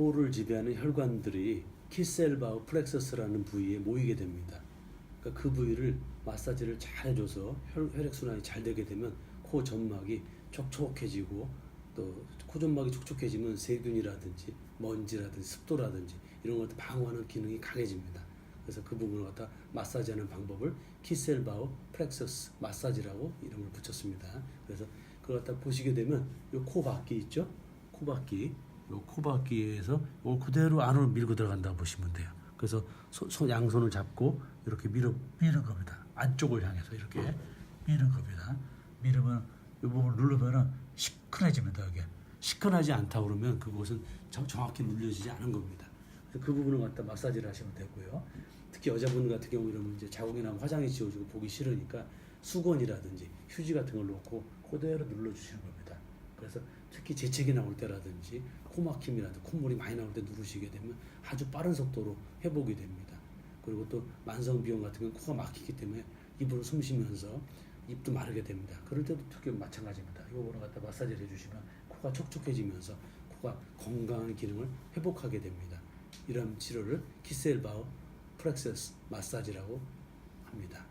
코를 지배하는 혈관들이 키셀바우 플렉서스라는 부위에 모이게 됩니다. 그러니까 그 부위를 마사지를 잘 해줘서 혈, 혈액순환이 잘 되게 되면 코 점막이 촉촉해지고 또 코점막이 촉촉해지면 세균이라든지 먼지라든지 습도라든지 이런 것들 방어하는 기능이 강해집니다. 그래서 그 부분을 갖다 마사지하는 방법을 키셀바우 플렉서스 마사지라고 이름을 붙였습니다. 그래서 그걸 갖다 보시게 되면 요 코바퀴 있죠? 코 바퀴 요 코바퀴에서 요 그대로 안으로 밀고 들어간다고 보시면 돼요. 그래서 손, 손 양손을 잡고 이렇게 밀어 미는 겁니다. 안쪽을 향해서 이렇게 미는 겁니다. 미르면 이 부분을 누르면은 시큰해집니다. 이게 시큰하지 않다 그러면 그곳은 정- 정확히 눌려지지 않은 겁니다. 그 부분을 갖다 마사지를 하시면 되고요. 특히 여자분 같은 경우 이러면 이제 자국이 나면 화장이 지워지고 보기 싫으니까 수건이라든지 휴지 같은 걸 놓고 그대로 눌러주시는 겁니다. 그래서 특히 재채기 나올 때라든지 코막힘이라든지 콧물이 많이 나올 때 누르시게 되면 아주 빠른 속도로 회복이 됩니다. 그리고 또 만성 비염 같은 경우는 코가 막히기 때문에 입으로 숨 쉬면서 입도 마르게 됩니다. 그럴 때도 특히 마찬가지입니다. 이거를 갖다 마사지를 해주시면 코가 촉촉해지면서 코가 건강한 기능을 회복하게 됩니다. 이런 치료를 키셀바우 프렉세스 마사지라고 합니다.